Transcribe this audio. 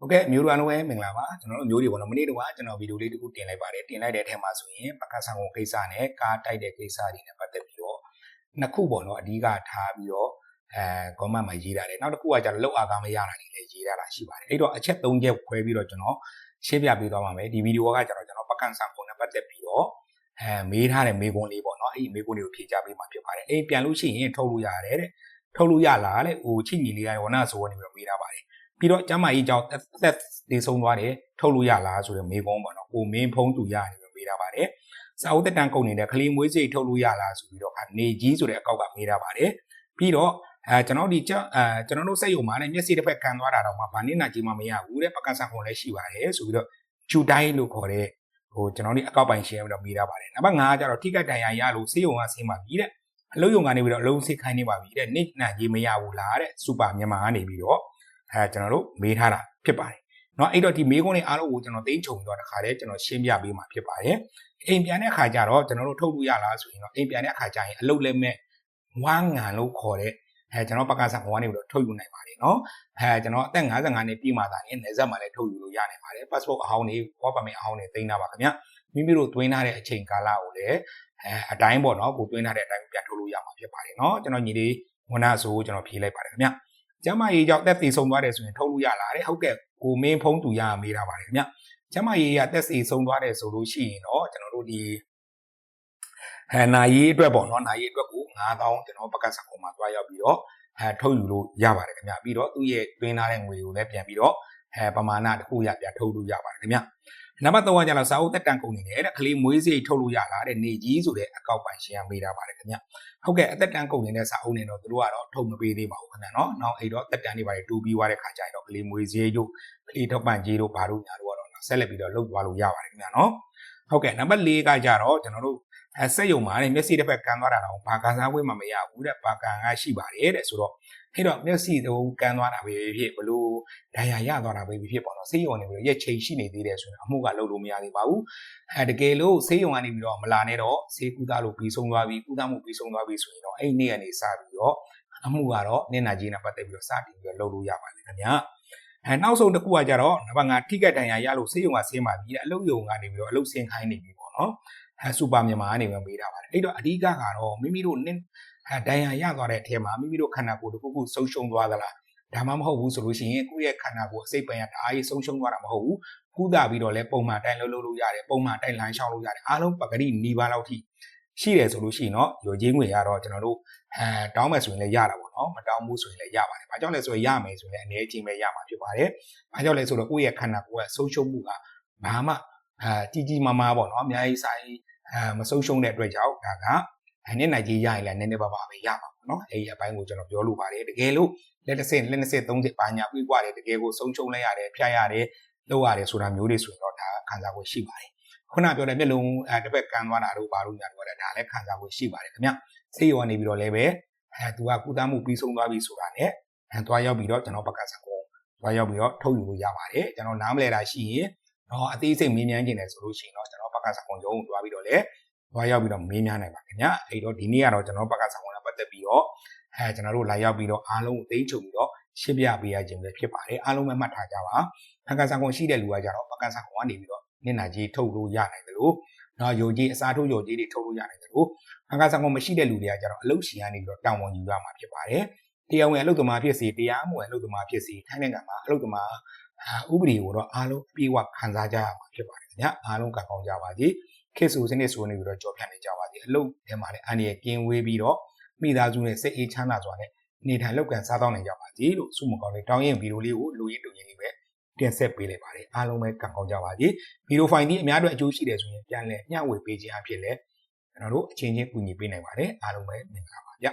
ဟုတ်ကဲ့မျိုးတို့အားလုံးပဲမင်္ဂလာပါကျွန်တော်တို့မျိုးတွေပေါ့နော်မနေ့တုန်းကကျွန်တော်ဗီဒီယိုလေးတစ်ခုတင်လိုက်ပါတယ်တင်လိုက်တဲ့အထက်မှာဆိုရင်ပကဆန်ကုန်ကိစ္စနဲ့ကားတိုက်တဲ့ကိစ္စတွေနဲ့ပတ်သက်ပြီးတော့နှစ်ခုပေါ့နော်အဓိကထားပြီးတော့အဲကောမန့်မှာရေးထားတယ်နောက်တစ်ခုကကျတော့လောက်အားကားမရတာတွေလည်းရေးထားတာရှိပါတယ်အဲ့တော့အချက်၃ချက်ခွဲပြီးတော့ကျွန်တော်ရှင်းပြပေးသွားပါမယ်ဒီဗီဒီယိုကကျတော့ကျွန်တော်ပကဆန်ကုန်နဲ့ပတ်သက်ပြီးတော့အဲမေးထားတဲ့မေးခွန်းလေးပေါ့နော်အဲ့ဒီမေးခွန်းလေးကိုဖြေချပေးမှာဖြစ်ပါတယ်အဲ့ပြန်လို့ရှိရင်ထုတ်လို့ရတယ်တဲ့ထုတ်လို့ရလားတဲ့ဟိုချိညီလေးကဝနာဆိုကနေပြီးတော့မေးထားပါတယ် ပြီးတော့ကျမ်းမာရေးကြောင့်သက်တည်ဆုံးသွားတယ်ထုတ်လို့ရလားဆိုတဲ့မေးခွန်းပေါ့နော်ကိုမင်းဖုံးသူရနေပြီးမေးထားပါတယ်စာအုပ်တက်တန်းကုန်နေတဲ့ကလေးမွေးစိတ်ထုတ်လို့ရလားဆိုပြီးတော့နေကြီးဆိုတဲ့အကောက်ကမေးထားပါတယ်ပြီးတော့အဲကျွန်တော်ဒီကျအဲကျွန်တော်တို့စက်ရုံမှာလည်းမျက်စိတစ်ဖက်ကန်သွားတာတော့မှဘာနည်းနာကြီးမှမရဘူးတဲ့ပကဆန်ကုန်လည်းရှိပါတယ်ဆိုပြီးတော့ဂျူတိုင်းလို့ခေါ်တဲ့ဟိုကျွန်တော်ဒီအကောက်ပိုင်ရှင်းပြီးတော့မေးထားပါတယ်နံပါတ်5ကကျတော့ထိကတ်တန်ရာရလို့စေးရုံကဆင်းပါပြီတဲ့အလုံးယုံကနေပြီးတော့အလုံးစိတ်ခိုင်းနေပါပြီတဲ့နိနာကြီးမရဘူးလားတဲ့စူပါမြန်မာကနေပြီးတော့ အဲကျွန်တော်တို့မေးထားတာဖြစ်ပါတယ်เนาะအဲ့တော့ဒီမေးခွန်းတွေအားလုံးကိုကျွန်တော်သိမ်းချုံပြီးတော့တခါတည်းကျွန်တော်ရှင်းပြပေးမှာဖြစ်ပါတယ်အိမ်ပြန်တဲ့အခါကျတော့ကျွန်တော်တို့ထုတ်လို့ရလားဆိုရင်တော့အိမ်ပြန်တဲ့အခါကျရင်အလုတ်လက်မဲ့ဝမ်းငံလို့ခေါ်တဲ့အဲကျွန်တော်ပကဆန်ဘဝနေပြီးတော့ထုတ်ယူနိုင်ပါတယ်เนาะအဲကျွန်တော်အသက်55နှစ်ပြည့်မှသာနေနေဆက်မှာလည်းထုတ်ယူလို့ရနိုင်ပါတယ် passport အဟောင်းတွေ work permit အဟောင်းတွေသိမ်းတာပါခင်ဗျမိမိတို့သွင်းထားတဲ့အချိန်ကာလကိုလည်းအဲအတိုင်းပေါ့နော်ကိုသွင်းထားတဲ့အတိုင်းပြန်ထုတ်လို့ရမှာဖြစ်ပါတယ်เนาะကျွန်တော်ညီလေးဝန်နာဆိုကျွန်တော်ဖြေလိုက်ပါတယ်ခင်ဗျ ကျမ်းမာရေးကြောင့်တက်သေးဆုံးသွားတယ်ဆိုရင်ထုတ်လို့ရလားတဲ့ဟုတ်ကဲ့ကိုမင်းဖုံးသူရမေးတာပါတယ်ခင်ဗျကျမ်းမာရေးရတက်သေးဆုံးသွားတယ်ဆိုလို့ရှိရင်တော့ကျွန်တော်တို့ဒီအဲနာရီအတွက်ပေါ့နော်နာရီအတွက်ကို9000ကျွန်တော်ပကတ်စကုံမှာတွားရောက်ပြီးတော့အဲထုတ်ယူလို့ရပါတယ်ခင်ဗျပြီးတော့သူ့ရဲ့တွင်းထားတဲ့ငွေကိုလည်းပြန်ပြီးတော့အဲပမာဏတစ်ခုရပြန်ထုတ်လို့ရပါတယ်ခင်ဗျ နံပါတ်3ကကျတော့စာအုပ်တက်တန်ကုန်နေတယ်တဲ့ကလေးမွေးစိတ်ထုတ်လို့ရလားတဲ့နေကြီးဆိုတဲ့အကောက်ပိုင်ရှင်ကမေးတာပါတယ်ခင်ဗျဟုတ်ကဲ့အသက်တန်ကုန်နေတဲ့စာအုပ်နေတော့သူတို့ကတော့ထုတ်မပေးသေးပါဘူးခင်ဗျနော်နောက်အဲ့တော့တက်တန်တွေပါတယ်တူပြီးသွားတဲ့ခါကျရင်တော့ကလေးမွေးစိတ်တို့ကလေးထောက်ပံ့ကြီးတို့ဘာလို့ညာတို့ကတော့ဆက်လက်ပြီးတော့လုပ်သွားလို့ရပါတယ်ခင်ဗျနော်ဟုတ်ကဲ့နံပါတ်4ကကျတော့ကျွန်တော်တို့ အဲစက်ယုံမှာတဲ့မျက်စိတစ်ဖက်ကန်သွားတာတော့ဘာကန်စားခွင့်မှမရဘူးတဲ့ဘာကန်ကရှိပါတယ်တဲ့ဆိုတော့အဲ့တော့မျက်စိတို့ကန်သွားတာပဲဖြစ်ဘလို့ဒဏ်ရာရသွားတာပဲဖြစ်ပေါ့နော်စေးရုံကနေပြီးတော့ရက်ချိန်ရှိနေသေးတယ်ဆိုရင်အမှုကလုပ်လို့မရသေးပါဘူးအဲတကယ်လို့စေးရုံကနေပြီးတော့မလာနဲ့တော့စေးကုသလို့ပြီးဆုံးသွားပြီကုသမှုပြီးဆုံးသွားပြီဆိုရင်တော့အဲ့ဒီနေ့ကနေစပြီးတော့အမှုကတော့နင့်နာကြီးနဲ့ပတ်သက်ပြီးတော့စတင်ပြီးတော့လုပ်လို့ရပါတယ်ခင်ဗျာအဲနောက်ဆုံးတစ်ခုကကြတော့နံပါတ်5ထိကက်ဒဏ်ရာရလို့စေးရုံကဆင်းပါပြီအလုပ်ရုံကနေပြီးတော့အလုပ်ဆင်းခိုင်းနေပြီပေါ့နော် စူပါမြန်မာကနေပဲမေးတာပါတယ်အဲ့တော့အဓိကကတော့မိမိတို့နင့်အဲဒဏ်ရာရသွားတဲ့အထက်မှာမိမိတို့ခန္ဓာကိုယ်တစ်ခုခုဆုံးရှုံးသွားသလားဒါမှမဟုတ်ဘူးဆိုလို့ရှိရင်ကိုယ့်ရဲ့ခန္ဓာကိုယ်အစိတ်ပိုင်းကတအားကြီးဆုံးရှုံးသွားတာမဟုတ်ဘူးကုသပြီးတော့လဲပုံမှန်တိုင်လို့လို့ရတယ်ပုံမှန်တိုင်လိုင်းရှောင်းလို့ရတယ်အားလုံးပကတိနီးပါးလောက်ထိရှိတယ်ဆိုလို့ရှိရင်တော့ရောချင်းငွေရတော့ကျွန်တော်တို့အဲတောင်းမယ်ဆိုရင်လည်းရတာပေါ့နော်မတောင်းဘူးဆိုရင်လည်းရပါတယ်။ဘာကြောင့်လဲဆိုရင်ရမယ်ဆိုရင်လည်းအနေချင်းပဲရမှာဖြစ်ပါတယ်။ဘာကြောင့်လဲဆိုတော့ကိုယ့်ရဲ့ခန္ဓာကိုယ်ကဆုံးရှုံးမှုကဘာမှအာကြီးကြီးမားမားပေါ့နော်အများကြီးဆိုင် အဲမဆုံးရှုံးတဲ့အတွက်ကြောင့်ဒါကနှစ်နိုင်ကြီးရရင်လည်းနည်းနည်းပါးပါပဲရပါမယ်နော်အဲဒီအပိုင်းကိုကျွန်တော်ပြောလိုပါတယ်တကယ်လို့လက်တစ်ဆင့်လက်နှစ်ဆင့်သုံးဆင့်ပါညာပြီးွားတယ်တကယ်ကိုဆုံးရှုံးလိုက်ရတယ်ဖျက်ရတယ်လောက်ရတယ်ဆိုတာမျိုးတွေဆိုတော့ဒါခံစားဖို့ရှိပါတယ်ခုနပြောတဲ့မျက်လုံးအဲတစ်ဖက်ကန်သွားတာတို့ဘာလို့ညာတော့လဲဒါလည်းခံစားဖို့ရှိပါတယ်ခင်ဗျစိတ်ရောနေပြီးတော့လည်းပဲအဲသူကကုသမှုပြီးဆုံးသွားပြီဆိုတာနဲ့အဲသွားရောက်ပြီးတော့ကျွန်တော်ပက္ကဆံကိုသွားရောက်ပြီးတော့ထုတ်ယူလို့ရပါတယ်ကျွန်တော်နားမလဲတာရှိရင်တော့အသေးစိတ်မေးမြန်းခြင်းတယ်ဆိုလို့ရှိရင်တော့ ပကဆန်ကိုရုံးသွားပြီးတော့လည်းသွားရောက်ပြီးတော့မေးမြန်းနိုင်ပါခင်ဗျအဲ့တော့ဒီနေ့ကတော့ကျွန်တော်ပကဆန်ကိုနဲ့ပတ်သက်ပြီးတော့အဲကျွန်တော်တို့လာရောက်ပြီးတော့အားလုံးကိုသိချုပ်ပြီးတော့ရှင်းပြပေးရခြင်းပဲဖြစ်ပါတယ်အားလုံးပဲမှတ်ထားကြပါပကဆန်ကိုရှိတဲ့လူကကြတော့ပကဆန်ကိုကနေပြီးတော့မျက်နှာကြီးထုတ်လို့ရနိုင်တယ်လို့နော်ယိုကြီးအစားထိုးယိုကြီးတွေထုတ်လို့ရနိုင်တယ်လို့အကားဆောင်မရှိတဲ့လူတွေကကြတော့အလုတ်ရှင်ကနေပြီးတော့တောင်းဝန်ယူရမှာဖြစ်ပါတယ်။တရားဝင်အလုတ်သမားဖြစ်စီတရားမဝင်အလုတ်သမားဖြစ်စီထိုင်းနိုင်ငံမှာအလုတ်သမားဥပဒေကိုတော့အားလုံးပြေဝခံစားကြရမှာဖြစ်ပါတယ် ခင်ဗျာအားလုံးကကောင်းကြပါစေခေတ်ဆိုစနစ်ဆိုနေပြီးတော့ကြော်ဖြတ်နေကြပါစေအလုတ်ထဲမှာလည်းအန်ရကင်းဝေးပြီးတော့မိသားစုနဲ့စိတ်အေးချမ်းသာစွာနဲ့နေထိုင်လောက်ကန်စားတော့နေကြပါစေလို့ဆုမကောင်းလေးတောင်းရင်ဗီဒီယိုလေးကိုလူရင်းတူရင်းလေးပဲတင်ဆက်ပေးလိုက်ပါတယ်အားလုံးပဲကံကောင်းကြပါစေဗီဒီယိုဖိုင်ဒီအများအတွက်အကျိုးရှိတယ်ဆိုရင်ပြန်လည်မျှဝေပေးခြင်းအဖြစ်လဲကျွန်တော်တို့အချင်းချင်းကူညီပေးနိုင်ပါတယ်အားလုံးပဲမင်္ဂလာပါဗျ